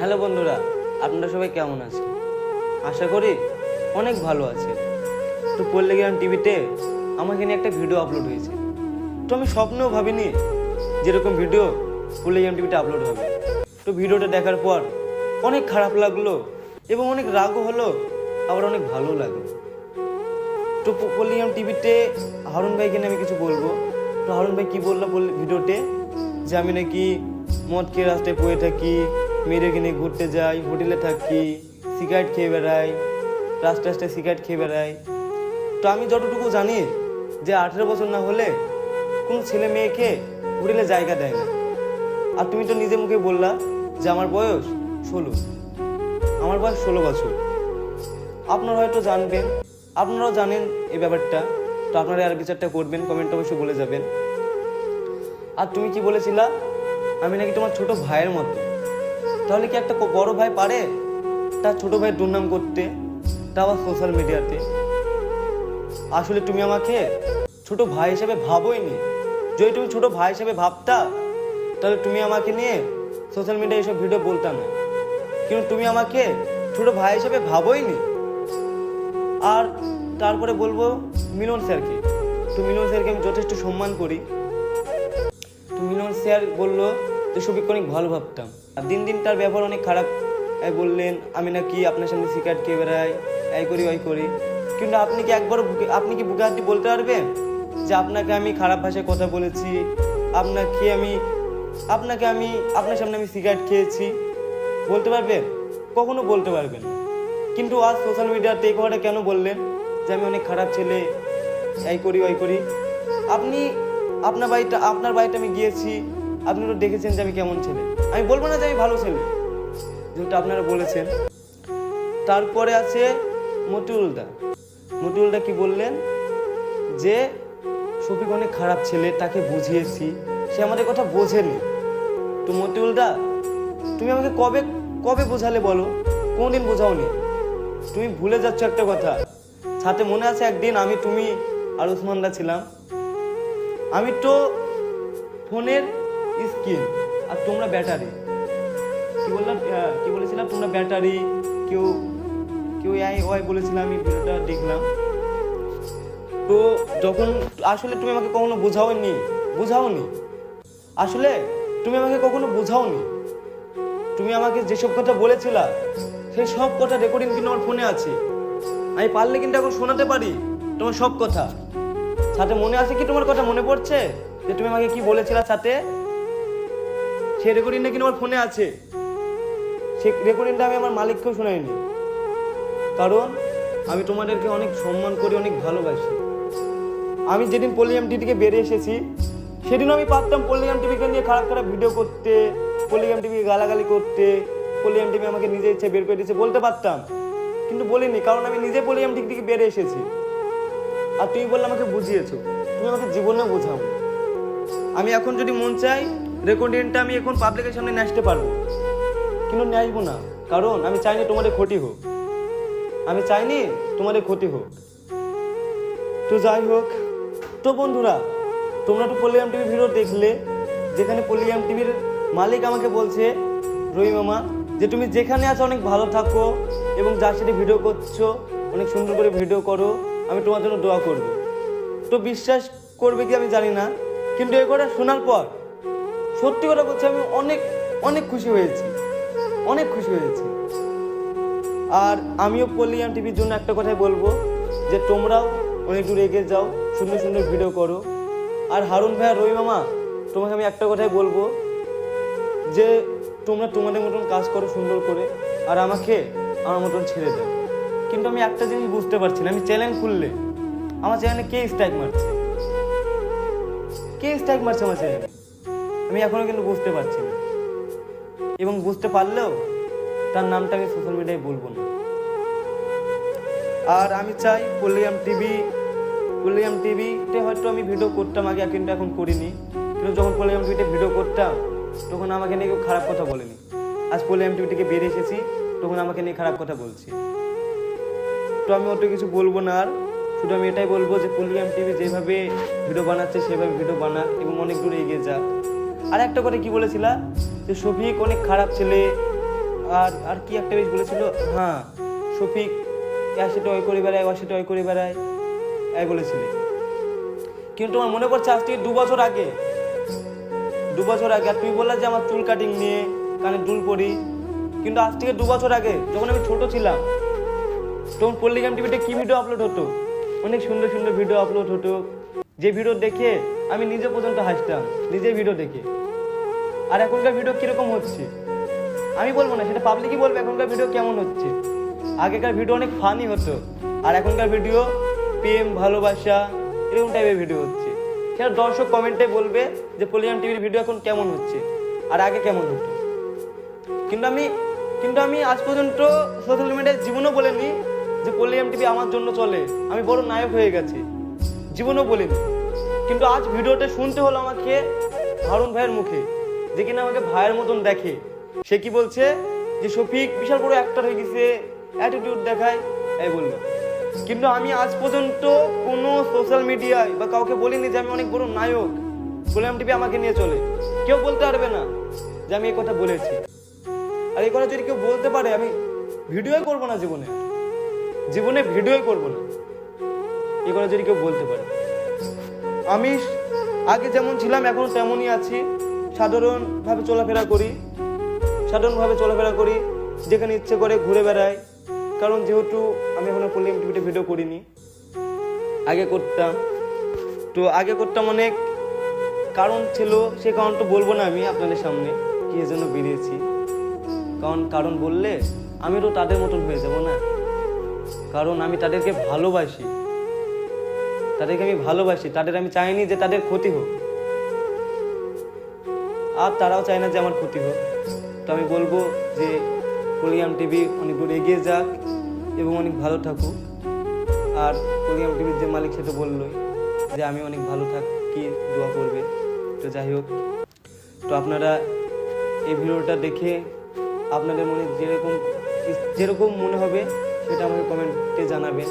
Hello বন্ধুরা, আপনারা সবাই কেমন আছেন? আশা করি অনেক ভালো আছে তো পল্লীগ্রাম টিভিতে আমাকে নিয়ে একটা ভিডিও আপলোড হয়েছে। তো আমি স্বপ্নেও ভাবিনি যেরকম ভিডিও পল্লীগ্রাম টিভিতে আপলোড হবে। তো ভিডিওটা দেখার পর অনেক খারাপ লাগল এবং অনেক রাগও হলো, আবার অনেক ভালো লাগল। তো পল্লীগ্রাম টিভিতে হারুন ভাইকে নিয়ে আমি কিছু বলব। তো হারুন ভাই কি বলল বল- ভিডিওতে? যে আমি নাকি মদ খেয়ে রাস্তায় পড়ে থাকি মেয়েদের কিনে ঘুরতে যাই হোটেলে থাকি সিগারেট খেয়ে বেড়াই রাস্তায় রাস্তায় সিগারেট খেয়ে বেড়াই। তো আমি যতটুকু জানি যে আঠেরো বছর না হলে কোনো ছেলে মেয়েকে হোটেলে জায়গা দেয় না। আর তুমি তো নিজে মুখে বললা যে আমার বয়স ষোলো। আমার বয়স ষোলো বছর। আপনারা হয়তো জানবেন, আপনারাও জানেন এই ব্যাপারটা। তো আপনারা আর বিচারটা করবেন কমেন্ট অবশ্যই বলে যাবেন। আর তুমি কি বলেছিলা? আমি নাকি তোমার ছোট ভাইয়ের মতো। তাহলে কি একটা বড় ভাই পারে? তার ছোট ভাইয়ের দুর্নাম করতে তা আবার সোশ্যাল মিডিয়াতে আসলে তুমি আমাকে ছোট ভাই হিসেবে ভাবোই নি যদি তুমি ছোট ভাই হিসেবে ভাবতা, তাহলে তুমি আমাকে নিয়ে সোশ্যাল মিডিয়ায় এসব ভিডিও বলতাম না। কিন্তু তুমি আমাকে ছোট ভাই হিসেবে ভাবোই নি আর তারপরে বলব মিলন স্যারকে। তো মিলন স্যারকে আমি যথেষ্ট সম্মান করি। তো মিলন স্যার বলল যে সবিককে অনেক ভালো ভাবতাম। আর দিন দিন তার ব্যবহার অনেক খারাপ। বললেন, আমি নাকি আপনার সামনে সিগারেট খেয়ে বেড়াই, এই করি, ওই করি। কিন্তু আপনি কি একবার বুকে, আপনি কি বুকে হাত বলতে পারবেন যে আপনাকে আমি খারাপ ভাষায় কথা বলেছি? আপনাকে আমি আপনাকে আমি, আপনার সামনে আমি সিগারেট খেয়েছি? বলতে পারবেন? কখনো বলতে পারবেন। কিন্তু আজ সোশ্যাল মিডিয়াতে এই কথাটা কেন বললেন? যে আমি অনেক খারাপ ছেলে, এই করি, ওই করি। আপনি, আপনার বাড়িটা, আপনার বাড়িতে আমি গিয়েছি আপনি তো দেখেছেন যে আমি কেমন ছেলে। আমি বলব না যে আমি ভালো ছেলে। যেটা আপনারা বলেছেন। তারপরে আছে মতিউলদা মতিউলদা কি বললেন? যে, শফিক অনেক খারাপ ছেলে, তাকে বুঝিয়েছি। সে আমাদের কথা বোঝেনি। তো মতিউলদা তুমি আমাকে কবে কবে বোঝালে বলো? কোনদিন বোঝাওনি। তুমি ভুলে যাচ্ছ একটা কথা। সাথে মনে আছে একদিন আমি, তুমি আর উসমানদা ছিলাম। আমি তো ফোনের স্ক্রিন আর তোমরা ব্যাটারি কি বললাম? কি বলেছিলাম? তোমরা ব্যাটারি কেউ কেউ এই ওয়াই বলেছিলাম, আমি ভিডিওটা দেখলাম। তো যখন, আসলে তুমি আমাকে কখনো বোঝাওনি? বোঝাওনি? আসলে তুমি আমাকে কখনো বোঝাওনি? তুমি আমাকে যেসব কথা বলেছিলা, সেই সব কথা রেকর্ডিং কিন্তু আমার ফোনে আছে। আমি পারলে কিন্তু এখন শোনাতে পারি তোমার সব কথা। সাথে মনে আছে কি তোমার কথা মনে পড়ছে? যে তুমি আমাকে কি বলেছিলা সাথে? সেই রেকর্ডিংটা কিন্তু আমার ফোনে আছে? সেই রেকর্ডিংটা আমি আমার মালিককেও শোনাইনি। কারণ আমি তোমাদেরকে অনেক সম্মান করি, অনেক ভালোবাসি। আমি যেদিন পল্লিয়াম টিভি থেকে বেরিয়ে এসেছি, সেদিনও আমি পারতাম পল্লিয়াম টিভিকে নিয়ে খারাপ খারাপ ভিডিও করতে পল্লিয়াম টিভিকে গালাগালি করতে পল্লিয়াম টিভি আমাকে নিজে ইচ্ছে বের করে দিয়েছে, বলতে পারতাম। কিন্তু বলিনি, কারণ আমি নিজে পল্লিয়াম টিভি থেকে বেরিয়ে এসেছি। আর তুমি বললে আমাকে বুঝিয়েছো, তুমি আমাকে জীবনেও বোঝাও আমি এখন যদি মন চাই রেকর্ডিংটা আমি এখন পাবলিকের সামনে আসতে পারব। কিন্তু আসব না। কারণ আমি চাইনি তোমাদের ক্ষতি হোক। আমি চাইনি তোমাদের ক্ষতি হোক। তো যাই হোক, তো বন্ধুরা, তোমরা তো পল্লিয়াম টিভির ভিডিও দেখলে, যেখানে পল্লিয়াম টিভির মালিক আমাকে বলছে রবি মামা, যে তুমি যেখানে আছো অনেক ভালো থাকো এবং যার সাথে ভিডিও করছ, অনেক সুন্দর করে ভিডিও করো, আমি তোমার জন্য দোয়া করব। তো বিশ্বাস করবে কি আমি জানি না, কিন্তু এ কথা শোনার পর সত্যি কথা বলছি, আমি অনেক অনেক খুশি হয়েছি। অনেক খুশি হয়েছি। আর আমিও পল্লিয়াম টিভির জন্য একটা কথাই বলব, যে তোমরাও অনেক দূর এগিয়ে যাও, সুন্দর সুন্দর ভিডিও করো। আর হারুন ভাই আর রবি মামা, তোমাকে আমি একটা কথাই বলব, যে তোমরা তোমাদের মতন কাজ করো সুন্দর করে, আর আমাকে আমার মতন ছেড়ে দাও। কিন্তু আমি একটা জিনিস বুঝতে পারছি না, আমি চ্যানেল খুললে। আমার চ্যানেলে কে স্ট্রাইক মারছে? কে স্ট্রাইক মারছে আমার চ্যানেলে? আমি এখনও কিন্তু বুঝতে পারছি না। এবং বুঝতে পারলেও তার নামটা আমি সোশ্যাল মিডিয়ায় বলব না। আর আমি চাই পল্লিয়াম টিভি পল্লিয়াম টিভিতে হয়তো আমি ভিডিও করতাম, আগে কিন্তু এখন করিনি। কিন্তু যখন পল্লিয়াম টিভিতে ভিডিও করতাম, তখন আমাকে নিয়ে কেউ খারাপ কথা বলেনি। আজ পল্লিয়াম টিভি থেকে বেরিয়ে এসেছি, তখন আমাকে নিয়ে খারাপ কথা বলছি। তো আমি অত কিছু বলব না আর। শুধু আমি এটাই বলব যে পল্লিয়াম টিভি যেভাবে ভিডিও বানাচ্ছে, সেভাবে ভিডিও বানাক এবং অনেক দূরে এগিয়ে যাক। আর একটা কথা কি বলেছিলা? যে শফিক অনেক খারাপ ছেলে। আর আর কি একটা বেশ বলেছিল? হ্যাঁ শফিক অ্যাসিড ওই করে বেড়ায় অ্যাসিড ওই করে বেড়ায়, এই বলেছিলে। কিন্তু তোমার মনে পড়ছে আজ থেকে দু বছর আগে। দু বছর আগে, আর তুই বললা যে আমার চুল কাটিং নিয়ে কানে দুল পরি। কিন্তু আজ থেকে দু বছর আগে, যখন আমি ছোট ছিলাম, তখন পল্লিগ্রাম টিভিতে কি ভিডিও আপলোড হতো? অনেক সুন্দর সুন্দর ভিডিও আপলোড হতো। যে ভিডিও দেখে আমি নিজে পর্যন্ত হাসতাম নিজে ভিডিও দেখে। আর এখনকার ভিডিও কীরকম হচ্ছে? আমি বলব না, সেটা পাবলিকই বলবে এখনকার ভিডিও কেমন হচ্ছে। আগেকার ভিডিও অনেক ফানি হতো, আর এখনকার ভিডিও প্রেম, ভালোবাসা, এরকম টাইপের ভিডিও হচ্ছে। সেটা দর্শক কমেন্টে বলবে যে পলিগ্রাম টিভির ভিডিও এখন কেমন হচ্ছে, আর আগে কেমন হতো। কিন্তু আমি কিন্তু আমি আজ পর্যন্ত সোশ্যাল মিডিয়ায় জীবনও বলিনি যে পলিগ্রাম টিভি আমার জন্য চলে। আমি বড় নায়ক হয়ে গেছি। জীবনও বলিনি। কিন্তু আজ ভিডিওটা শুনতে হলো আমাকে হারুন ভাইয়ের মুখে, যে কিনা আমাকে ভাইয়ের মতন দেখে। সে কি বলছে? যে শফিক বিশাল বড় অ্যাক্টর হয়ে গেছে অ্যাটিটিউড দেখায়, এই বলল। কিন্তু আমি আজ পর্যন্ত কোনো সোশ্যাল মিডিয়ায় বা কাউকে বলিনি যে আমি অনেক বড় নায়ক। পলিগ্রাম টিভি আমাকে নিয়ে চলে। কেউ বলতে পারবে না যে আমি এই কথা বলেছি। আর এই কথা যদি কেউ বলতে পারে, আমি ভিডিওই করব না জীবনে। জীবনে ভিডিওই করব না। কথা যদি কেউ বলতে পারে। আমি আগে যেমন ছিলাম, এখন তেমনই আছি। সাধারণভাবে চলাফেরা করি। সাধারণভাবে চলাফেরা করি। যেখানে ইচ্ছে করে ঘুরে বেড়াই। কারণ যেহেতু আমি এখনও পল্লিম টিভিতে ভিডিও করিনি। আগে করতাম। তো আগে করতাম অনেক। কারণ ছিল, সে কারণ তো বলব না আমি আপনাদের সামনে কি জন্য বেরিয়েছি। কারণ কারণ বললে আমি তো তাদের মতন হয়ে যাব না। কারণ আমি তাদেরকে ভালোবাসি। তাদেরকে আমি ভালোবাসি, তাদের আমি চাইনি যে তাদের ক্ষতি হোক। আর তারাও চায় না যে আমার ক্ষতি হোক। তো আমি বলব যে পলিয়াম টিভি অনেক দূর এগিয়ে যাক এবং অনেক ভালো থাকুক। আর পলিয়াম টিভির যে মালিক সে তো বললোই যে আমি অনেক ভালো থাকি, দোয়া করবে। তো যাই হোক, তো আপনারা এই ভিডিওটা দেখে আপনাদের মনে যেরকম যেরকম মনে হবে সেটা আমাকে কমেন্টে জানাবেন।